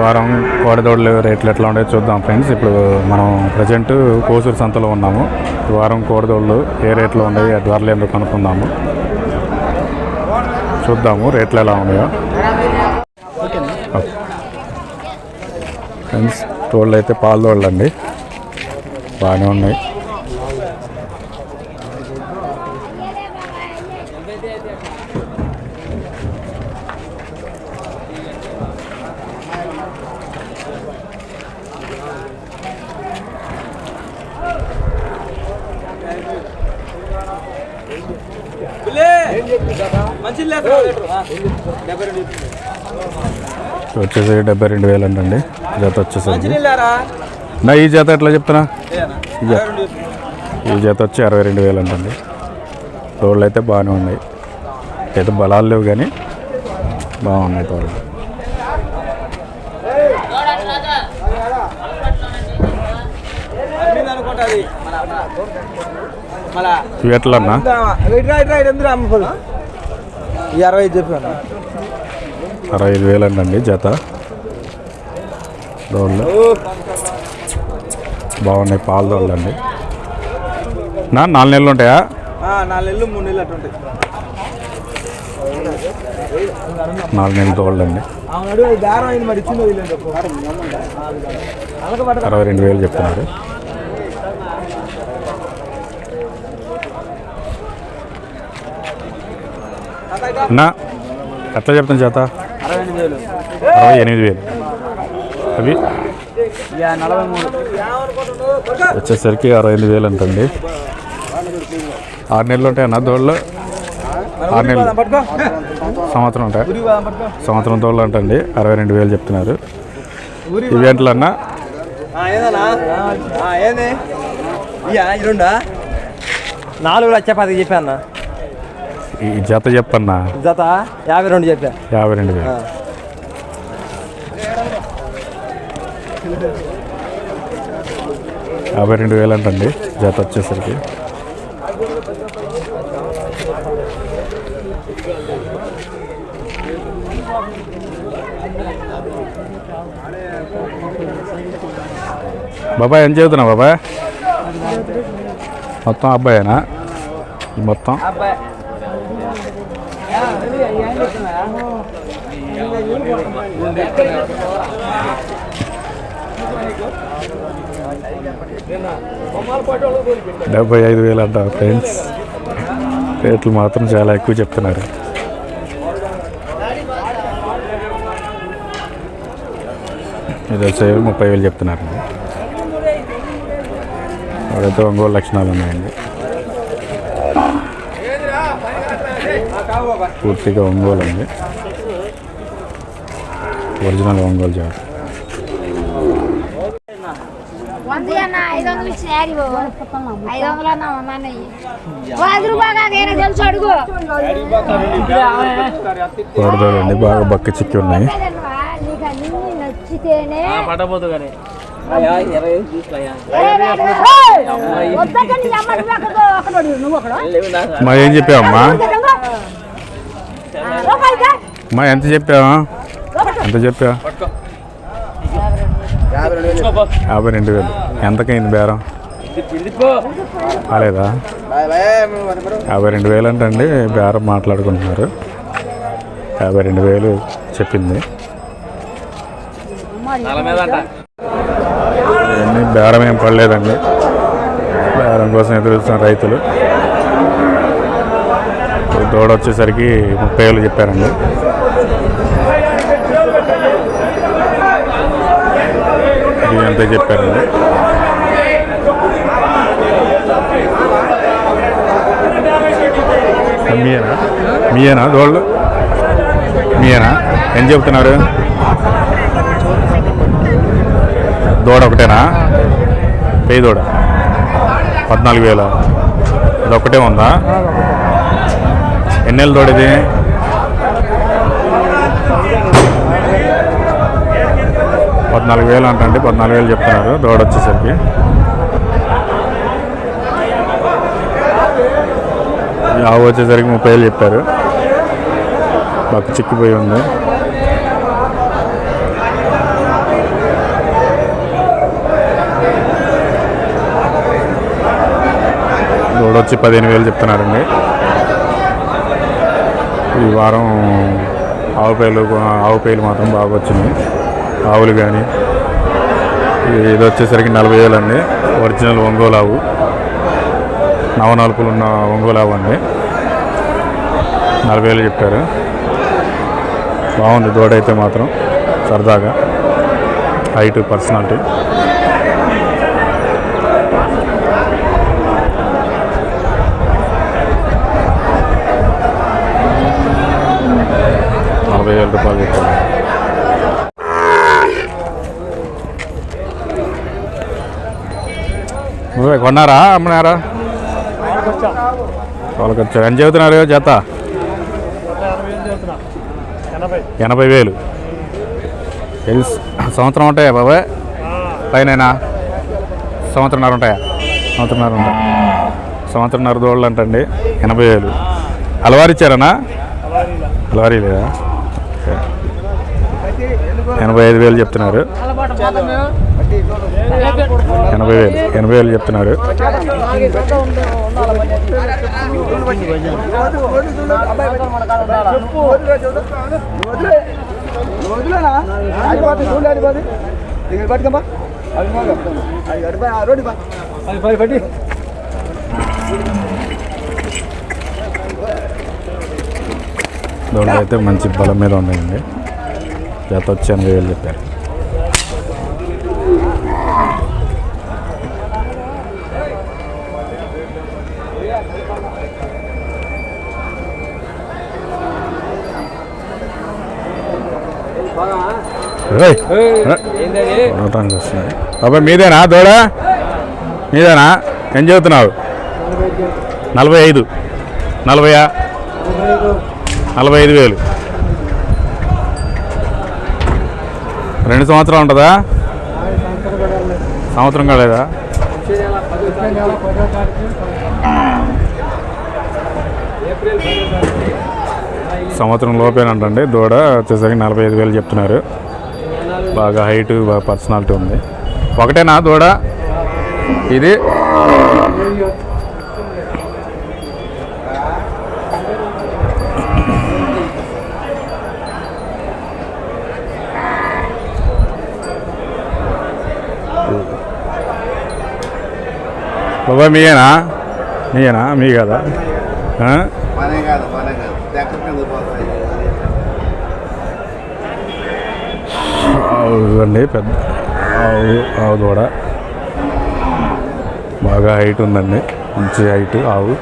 వారం కోడదోడలు రేట్లు ఎట్లా ఉంటాయో చూద్దాం ఫ్రెండ్స్. ఇప్పుడు మనం ప్రజెంట్ కోసూరు సంతలో ఉన్నాము. వారం కోడదోళ్ళు ఏ రేట్లో ఉన్నాయి ఆ ధరలు ఎందుకు కనుక్కుందాము. చూద్దాము రేట్లు ఎలా ఉన్నాయో. ఫ్రెండ్స్ తోళ్ళు అయితే పాల అండి బాగానే ఉన్నాయి. వచ్చేసి డెబ్బై రెండు వేలు అండి జత వచ్చేసరికి. నా ఈ జత ఎట్లా చెప్తున్నా? ఈ జత వచ్చి అరవై రెండు వేలు అంటండి. తోళ్ళు అయితే బాగానే ఉన్నాయి. అయితే బలాలు లేవు కానీ బాగున్నాయి తోళ్ళు ఇవి ఎట్లా అన్నా ఈ అరవై ఐదు చెప్పాను. అరవై ఐదు వేలు అండి జత. దోళ్ళు బాగున్నాయి పాల దోళ్ళు అండి నా నాలుగు నెలలు ఉంటాయా? నాలుగు నెలలు మూడు నెలలు అటు ఉంటాయి. నాలుగు నెలలు దోళ్ళు అండి అరవై రెండు వేలు చెప్తున్నారు. అన్నా ఎట్లా చెప్తాను చేత? అరవై ఎనిమిది వేలు. అవి? వచ్చేసరికి అరవై ఎనిమిది వేలు అంటండి. ఆరు నెలలు ఉంటాయి అన్న దోళ్ళు? ఆరు నెలలు. సంవత్సరం ఉంటాయి? సంవత్సరం దోళ్ళు అంటండి. అరవై రెండు వేలు చెప్తున్నారు. ఊరి ఇవి ఎంట్లన్నా ఏదన్నా నాలుగు లక్ష పది చెప్పాను. ఈ జత చెప్పన్నా? జత? యాభై రెండు చెప్పా. యాభై రెండు వేలు యాభై రెండు వేలు అంటండి జత వచ్చేసరికి. బాబాయ్ ఏం చదువుతున్నావు బాబాయ్? మొత్తం అబ్బాయేనా? మొత్తం? అబ్బాయి. డెబ్బై ఐదు వేలు అంట ఫ్రెండ్స్ రేట్లు మాత్రం చాలా ఎక్కువ చెప్తున్నారు. ఇది వచ్చే ముప్పై వేలు చెప్తున్నారండి వాడైతే ఒంగోలు లక్షణాలు ఉన్నాయండి. పూర్తిగా ఒంగోలు అండి ఒరిజినల్ ఒంగోలు అడుగు కోడదోడండి బాగా బక్క చిక్కి ఉన్నాయి నచ్చితేనే కానీ ఏయ్! వద్దంటే నీ మా ఎంత చెప్పావా? ఎంత చెప్పా యాభై రెండు వేలు. ఎంతకైంది బేరం? కాలేదా యాభై రెండు వేలు అంటండి బేరం మాట్లాడుకుంటున్నారు. యాభై రెండు వేలు చెప్పింది. బేరం ఏం పడలేదండి. బేరం కోసం ఎదురు రైతులు. దూడ వచ్చేసరికి ముప్పై వేలు చెప్పారండి. ఇది చెప్పారండి. మీయేనా? మీయేనా దోళ్ళు మీయేనా? ఏం చెప్తున్నారు దూడ ఒకటేనా? పేదోడ? దూడ పద్నాలుగు వేల. ఇది ఒకటే ఉందా? ఎన్నెల రోడ్ ఇది. పద్నాలుగు వేలు అంటే పద్నాలుగు వేలు చెప్తున్నారు రోడ్ వచ్చేసరికి. ఆవు వచ్చేసరికి ముప్పై వేలు చెప్పారు. బాగా చిక్కిపోయి ఉంది. రోడ్ వచ్చి పదిహేను వేలు చెప్తున్నారండి. ఈ వారం ఆవు పేలు ఆవు పేలు మాత్రం బాగా వచ్చింది. ఆవులు కానీ ఇది వచ్చేసరికి నలభై వేలు అండి. ఒరిజినల్ ఒంగోలు ఆవు. నవనలుపులు ఉన్న ఒంగోలు ఆవు అండి. నలభై వేలు చెప్పారు. బాగుంది దూడ అయితే మాత్రం సరదాగా. హైట్ పర్సనాలిటీ నలభై వేల రూపాయలు నువ్వే కొన్నారా అమ్మనారా? వాళ్ళకి వచ్చారు ఎంత చెబుతున్నారు జత? ఎనభై వేలు. సంవత్సరం ఉంటాయా బాబాయ్? పైన సంవత్సరంన్నర ఉంటాయా? సంవత్సరంన్నర ఉంటాయి? సంవత్సరంన్నర దోళ్ళు అంటండి. ఎనభై వేలు. అలవారిచ్చారనా? అలవారీ లేదా ఎనభై ఐదు వేలు చెప్తున్నారు. ఎనభై వేలు ఎనభై వేలు చెప్తున్నారు. అయితే మంచి బలం మీద ఉన్నాయండి జత వచ్చి ఎనభై వేలు చెప్పారు. ఏయ్, మీదేనా దూడ? మీదేనా? ఏం చదువుతున్నావు? నలభై ఐదు. నలభైయా నలభై ఐదు వేలు. రెండు సంవత్సరాలు ఉంటుందా? సంవత్సరం కాలేదా? సంవత్సరం లోపేనంటండి దూడ వచ్చేసరికి నలభై ఐదు వేలు చెప్తున్నారు. బాగా హైట్ బాగా పర్సనాలిటీ ఉంది. ఒకటేనా దూడ? ఇది? బాబా మీయేనా? మీయేనా? మీ కదా? మనే మనే అండి పెద్ద ఆవు ఆవు దూడ. బాగా హైట్ ఉందండి. మంచి హైట్ ఆవు.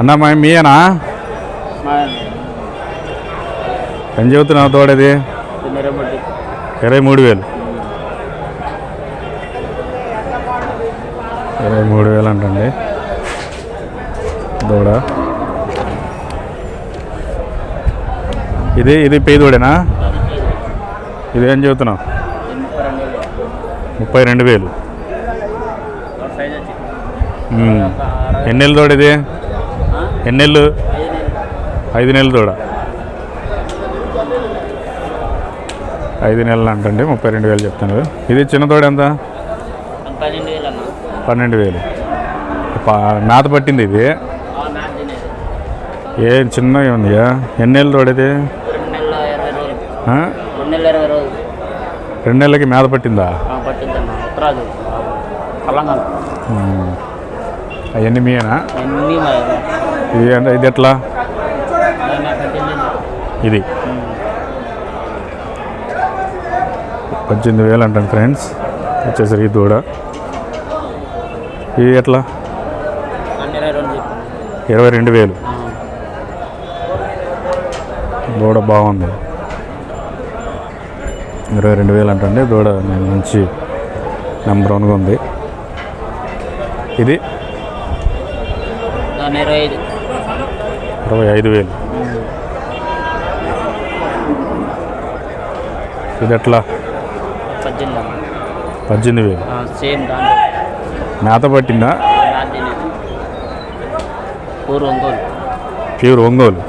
అన్నా మా మీయేనా? ఏం చెబుతున్నావు తోడేది? ఇరవై మూడు వేలు. ఇరవై మూడు వేలు అంటండి. దూడ ఇది ఇది పేదోడేనా దూడేనా ఇది ఏం చెబుతున్నావు? ముప్పై రెండు వేలు. ఎన్నెళ్ళు ఎన్ని నెలలు దూడ ఇది ఎన్ని నెలలు? ఐదు నెలలు దూడ ఐదు నెలలు అంటండి ముప్పై రెండు వేలు చెప్తున్నారు. ఇది చిన్న దూడ ఎంత? పన్నెండు వేలు. మేత పట్టింది ఇది? ఏ చిన్నగా ఉందియా ఎన్ని నెలలు తోడేది రెండు నెలలకి మేత పట్టిందా? అవన్నీ మీయేనా? మరి ఇది ఇది ఎట్లా? ఇది. పద్దెనిమిది వేలు అంటాను ఫ్రెండ్స్ వచ్చేసరికి దూడ. ఇది ఎట్లా? ఇరవై రెండు వేలు. దూడ బాగుంది. ఇరవై రెండు వేలు అంటండి. దూడ మంచి నెంబర్ వన్గా ఉంది. ఇది? ఇరవై ఐదు వేలు. ఇది ఎట్లా పద్దెనిమిది వేలు. సేమ్ దాంట్లో. మేత పట్టిందా? ఊరు ఒంగోలు. ప్యూర్ ఒంగోలు.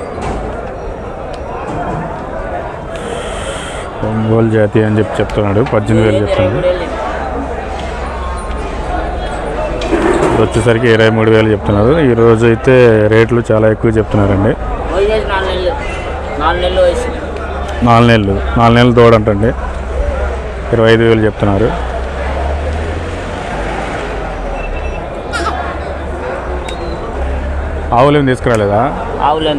ఒంగోలు జాతి అని చెప్పి చెప్తున్నాడు. పద్దెనిమిది వేలు చెప్తున్నాడు. వచ్చేసరికి ఇరవై మూడు వేలు చెప్తున్నారు ఈ రోజు అయితే రేట్లు చాలా ఎక్కువ చెప్తున్నారండి. నాలుగు నెలలు. నాలుగు నెలలు నాలుగు నెలలు. ఇరవై ఐదు వేలు చెప్తున్నారు. ఆవులు ఏం తీసుకురాలేదా? ఆవులే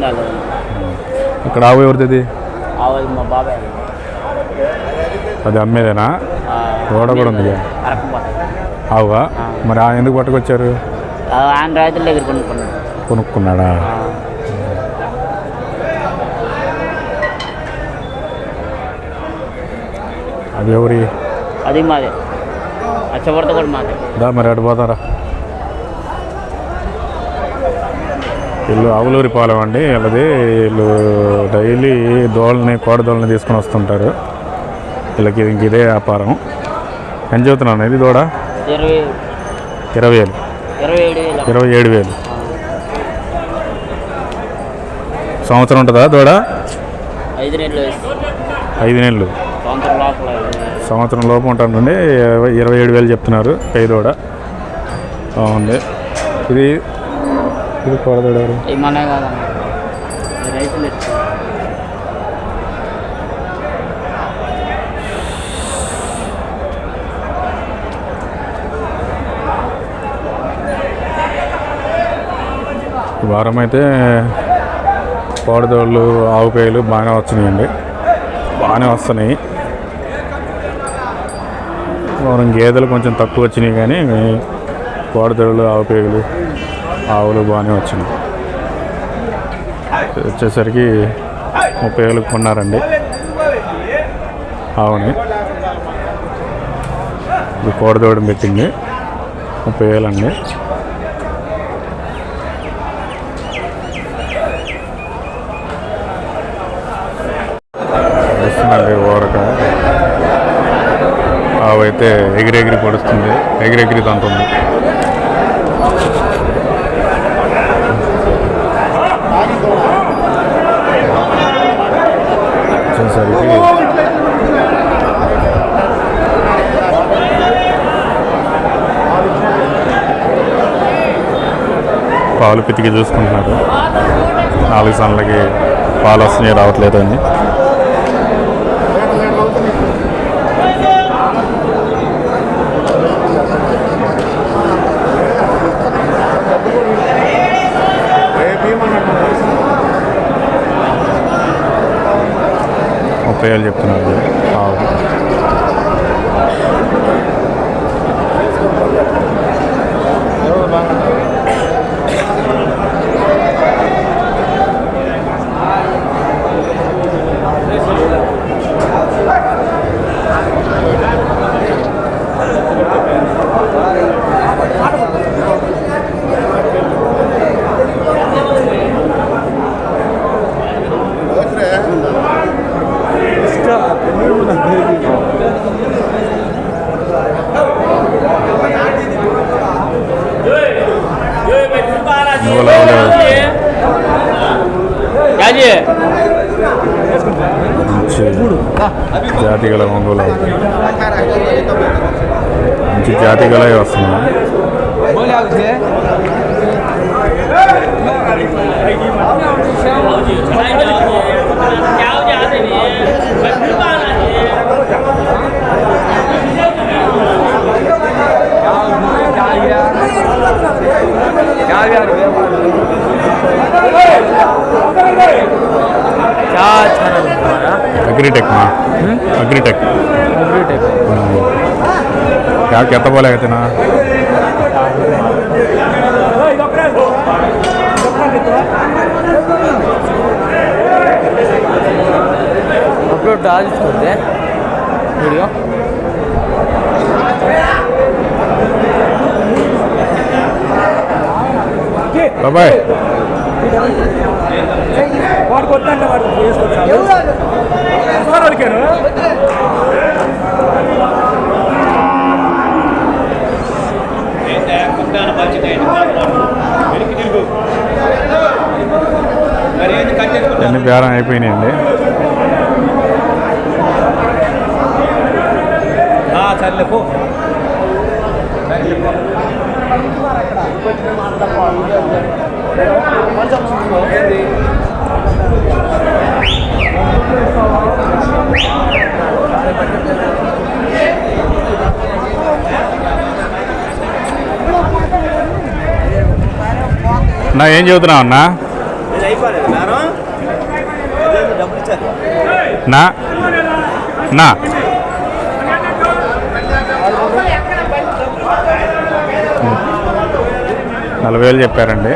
ఇక్కడ ఆవు ఎవరిది? ఆవులు మా బాబాయ్. అది అమ్మేదేనా? దూడ కూడా ఉంది ఆవుగా మరి ఎందుకు పట్టుకొచ్చారు? ఆ, ఆయన రైతుల దగ్గర కొనుక్కున్నాడు. కొనుక్కున్నాడా? అది ఎవరి? అది మాదే. అచ్చబడత కూడా మాదే. దా మరి అటు పోతారా? వీళ్ళు ఆవులూరి పాలెం అండి. వీళ్ళది వీళ్ళు డైలీ దోళ్ళని కోడదోళ్ళని తీసుకొని వస్తుంటారు. వీళ్ళకి ఇంక ఇదే వ్యాపారం. ఎంత చెబుతున్నాను ఇది దూడ? ఇరవై వేలు. ఇరవై ఏడు వేలు. సంవత్సరం ఉంటుందా దూడ? ఐదు నెలలు. ఐదు నెలలు. సంవత్సరం లోపు ఉంటుందండి ఇరవై- ఇరవై ఏడు వేలు చెప్తున్నారు పై దూడ బాగుంది. ఇది ఇది కోడదూడ ఎవరు? ఇవి మనే కాదన్న ఈ రైతులు ఇచ్చారు. ఈ వారం అయితే కోడదోళ్ళు ఆవు పేలు బాగానే వచ్చినాయండి. బాగానే వస్తున్నాయి. వారం గేదెలు కొంచెం తక్కువ వచ్చినాయి కానీ కోడదొడలు ఆవు పేగులు ఆవులు బాగానే వచ్చినాయి. వచ్చేసరికి ముప్పై వేలకు కొన్నారండి. ఆవుని. ఇది కోడదోడు పెట్టింది. ముప్పై వేలండి. అవైతే ఎగిరెగిరి పడుస్తుంది ఎగిరెగిరి తంటుంది వచ్చేసరికి పాలు పితికి చూసుకుంటున్నారు. నాలుగు సన్లకి పాలు వస్తున్నాయి రావట్లేదు అని. ముప్పై చెప్తున్నారు ఆవు నువ్వుల ఆవులు రాజీ మంచి జాతి గల ఒంగోలు ఆవులు. మంచి జాతి గల వస్తున్నాయి अग्रीटेक में अग्रीटेक क्या कहता बोला कहते ना అప్లోడ్ ఆలోచిస్తుంది వీడియో బాబాయ్ వాడు అడిగాను అన్ని బేరం అయిపోయినాయండి. నా ఏం చదువుతున్నావు అన్నా? నా? నా? నలభై వేలు చెప్పారండి.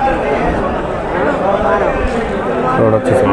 చూడొచ్చేసి